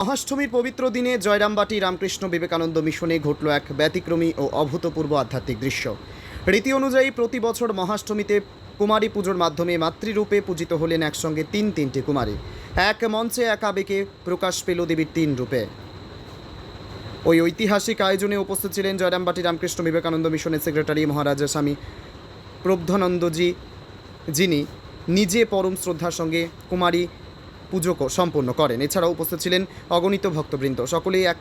মহাষ্টমীর পবিত্র দিনে জয়রামবাটি রামকৃষ্ণ বিবেকানন্দ মিশনে ঘটল এক ব্যতিক্রমী ও অভূতপূর্ব আধ্যাত্মিক দৃশ্য। রীতি অনুযায়ী প্রতি বছর মহাষ্টমীতে কুমারী পুজোর মাধ্যমে মাতৃরূপে পূজিত হলেন একসঙ্গে তিন তিনটি কুমারী। এক মঞ্চে এক আবেগে প্রকাশ পেল দেবীর তিন রূপে। ওই ঐতিহাসিক আয়োজনে উপস্থিত ছিলেন জয়রামবাটি রামকৃষ্ণ বিবেকানন্দ মিশনের সেক্রেটারি মহারাজা স্বামী প্রব্ধনন্দজি যিনি নিজে পরম শ্রদ্ধার সঙ্গে কুমারী পুজো সম্পন্ন করেন। এছাড়াও উপস্থিত ছিলেন অগণিত ভক্তবৃন্দ। সকলেই এক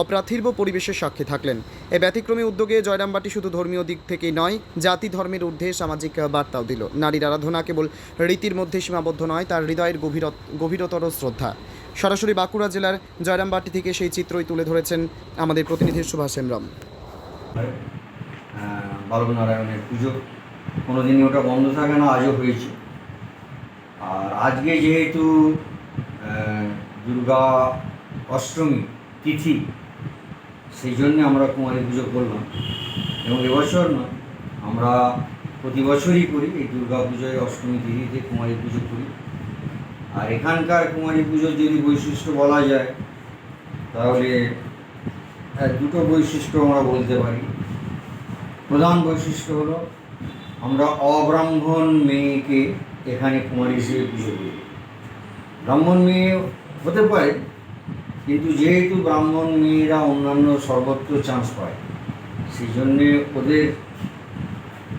অপ্রাথির্ব পরিবেশের সাক্ষী থাকলেন। এই ব্যতিক্রমী উদ্যোগে জয়রামবাটি শুধু ধর্মীয় দিক থেকেই নয়, জাতি ধর্মের ঊর্ধ্বে সামাজিক বার্তাও দিল। নারীর আরাধনা কেবল রীতির মধ্যে সীমাবদ্ধ নয়, তার হৃদয়ের গভীর গভীরতর শ্রদ্ধা। সরাসরি বাঁকুড়া জেলার জয়রামবাটি থেকে সেই চিত্রই তুলে ধরেছেন আমাদের প্রতিনিধি সুভাষ হেমব্রম। বালক নারায়ণের পুজো। কোনো দিনই ওটা বন্ধ থাকে না, আজও হয়েছে। আর আজকে যেহেতু দুর্গা অষ্টমী তিথি, সেই জন্যে আমরা কুমারী পুজো করলাম। এবং এবছর নয় আমরা প্রতি বছরই করি এই দুর্গা পুজোয় অষ্টমী তিথিতে কুমারী পুজো করি। আর এখানকার কুমারী পুজোর যদি বৈশিষ্ট্য বলা যায়, তাহলে দুটো বৈশিষ্ট্য আমরা বলতে পারি। প্রধান বৈশিষ্ট্য হলো, আমরা অব্রাহ্মণ মেয়েকে এখানে কুমারী হিসেবে পুজো করি ব্রাহ্মণ মেয়ে হতে পারে, কিন্তু যেহেতু ব্রাহ্মণ মেয়েরা অন্যান্য সর্বত্র চান্স পায় সেই জন্যে ওদের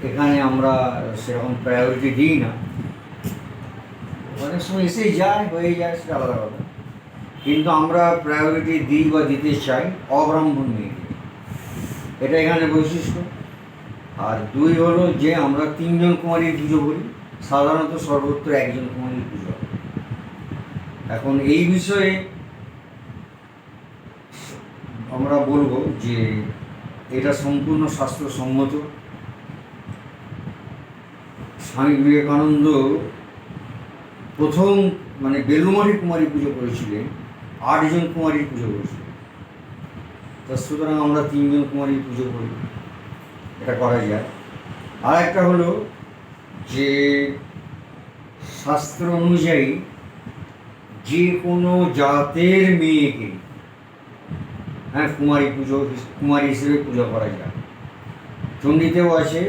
এখানে আমরা সেরকম প্রায়োরিটি দিই না। অনেক সময় এসেই যায় হয়ে যায়, সেটা আলাদা কথা কিন্তু আমরা প্রায়োরিটি দিই বা দিতে চাই অব্রাহ্মণ মেয়েকে। এটা এখানে বৈশিষ্ট্য। আর দুই হলো যে আমরা তিনজন কুমারীর পুজো করি। সাধারণত সর্বত্র একজন কুমারীর পুজো এখন এই বিষয়ে আমরা বলব যে এটা সম্পূর্ণ শাস্ত্রসম্মত। স্বামী বিবেকানন্দ প্রথম মানে বেলুমারি কুমারী পুজো করেছিলেন, আটজন কুমারীর পুজো করেছিলেন। তা সুতরাং আমরা তিনজন কুমারীর পুজো করি, এটা করা যায়। আর একটা হলো যে শাস্ত্র অনুযায়ী যে কোনো জাতের মেয়েকে হ্যাঁ কুমারী পুজো কুমারী হিসেবে পুজো করা যায়। চণ্ডীতেও আছে,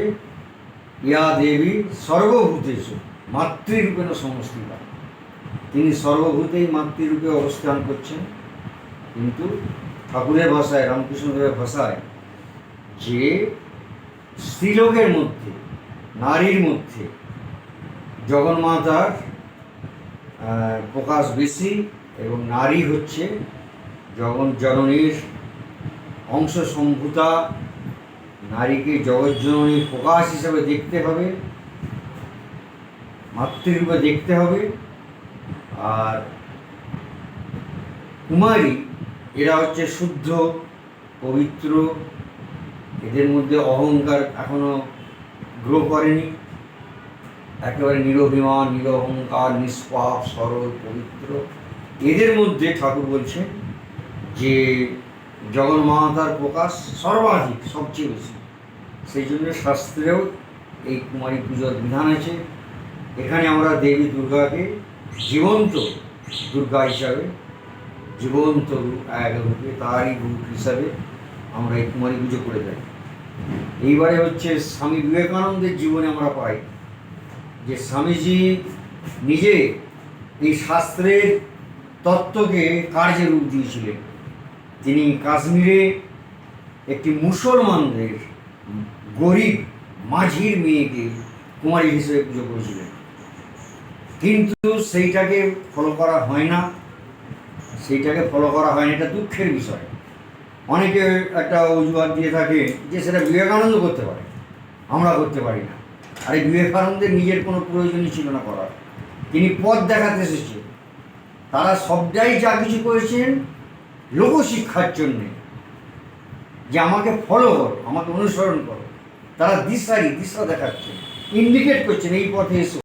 ইয়া দেবী সর্বভূতেশ মাতৃরূপেণ সমষ্টিতা তিনি সর্বভূতেই মাতৃরূপে অবস্থান করছেন, কিন্তু ঠাকুরের ভাষায়, রামকৃষ্ণদেবের ভাষায় যে স্ত্রীলোকের মধ্যে নারীর মধ্যে। জগন্মাতার প্রকাশ বেশি এবং নারী হচ্ছে জগন জননীর অংশ সম্ভূতা। নারীকে জগজ্জননীর প্রকাশ হিসাবে দেখতে হবে, মাতৃরূপে দেখতে হবে। আর কুমারী, এরা হচ্ছে শুদ্ধ, পবিত্র, এদের মধ্যে অহংকার এখনও গ্রো করেনি। একেবারে নিরভিমান নিরহংকার নিষ্পাপ, সরল, পবিত্র। এদের মধ্যে ঠাকুর বলছেন যে জগন্মাতার প্রকাশ সর্বাধিক, সবচেয়ে বেশি। সেই জন্য শাস্ত্রেও এই কুমারী পুজোর বিধান আছে। এখানে আমরা দেবী দুর্গাকে জীবন্ত দুর্গা হিসাবে, জীবন্ত রূপ এক রূপে, তারই রূপ হিসাবে আমরা এই কুমারী পুজো করে থাকি। এইবারে হচ্ছে স্বামী বিবেকানন্দের জীবনে আমরা পাই যে স্বামীজি নিজে এই শাস্ত্রের তত্ত্বকে কার্যে রূপ দিয়েছিলেন। তিনি কাশ্মীরে একটি মুসলমানদের গরিব, মাঝির মেয়েকে কুমারী হিসেবে পুজো করেছিলেন। কিন্তু সেইটাকে ফলো করা হয় না। সেইটাকে ফলো করা হয় না, এটা দুঃখের বিষয়। অনেকে একটা অজুহাত দিয়ে থাকে যে সেটা বিবেকানন্দ করতে পারে। আমরা করতে পারি না। আর এই বিবেকানন্দের নিজের কোনো প্রয়োজনই ছিল না করার। তিনি পথ দেখাতে এসেছেন তারা সবটাই যা কিছু করেছেন লোকশিক্ষার জন্যে। যে আমাকে ফলো করো, আমাকে অনুসরণ করো। তারা দিশারি, দিশা দেখাচ্ছেন ইন্ডিকেট করছেন, এই পথে এসো।